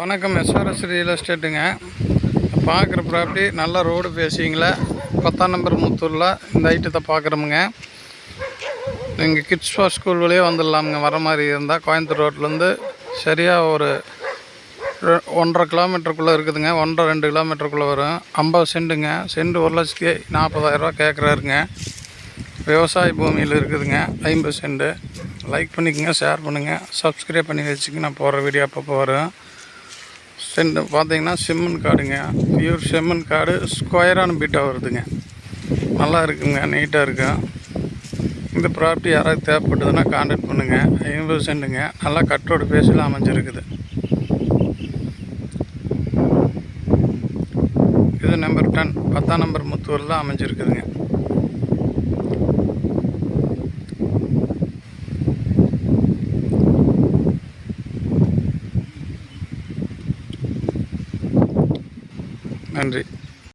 வணக்கம். SRS real எஸ்டேட்டுங்க பார்க்குற property நல்ல ரோடு பேசிங்கள பத்தாம் நம்பர் முத்தூரில் இந்த ஐட்டத்தை பார்க்குறோமுங்க. நீங்கள் கிட்ஸ் ஃபார் ஸ்கூல் வழியே வந்துடலாமுங்க. வர மாதிரி இருந்தால் கோயம்புத்தூர் ரோட்லேருந்து சரியாக ஒரு ஒன்றரை கிலோமீட்டருக்குள்ளே இருக்குதுங்க. ஒன்றரை ரெண்டு கிலோமீட்டருக்குள்ளே வரும். ஐம்பது சென்ட்டுங்க சென்ட் ஒரு லட்சத்தி நாற்பதாயிரரூவா கேட்குறாருங்க விவசாய பூமியில் இருக்குதுங்க. ஐம்பது சென்ட்டு லைக் பண்ணிக்கோங்க ஷேர் பண்ணுங்கள் சப்ஸ்கிரைப் பண்ணி வச்சுக்கி நான் போடுற வீடியோ அப்பப்போ வரும். சென்ட் பார்த்தீங்கன்னா செம்மண் காடுங்க. பியூர் செம்மன் காடு ஸ்கொயரான பீட்டாக வருதுங்க. நல்லா இருக்குங்க நீட்டாக இருக்கும் இந்த ப்ராப்பர்ட்டி யாராவது தேவைப்பட்டதுன்னா கான்டாக்ட் பண்ணுங்கள் ஐம்பது சென்ட்டுங்க நல்லா கட்டோட பேசில் அமைஞ்சிருக்குது. இது நம்பர் டென் பத்தாம் நம்பர் முத்தூரில் அமைஞ்சிருக்குதுங்க. நன்றி.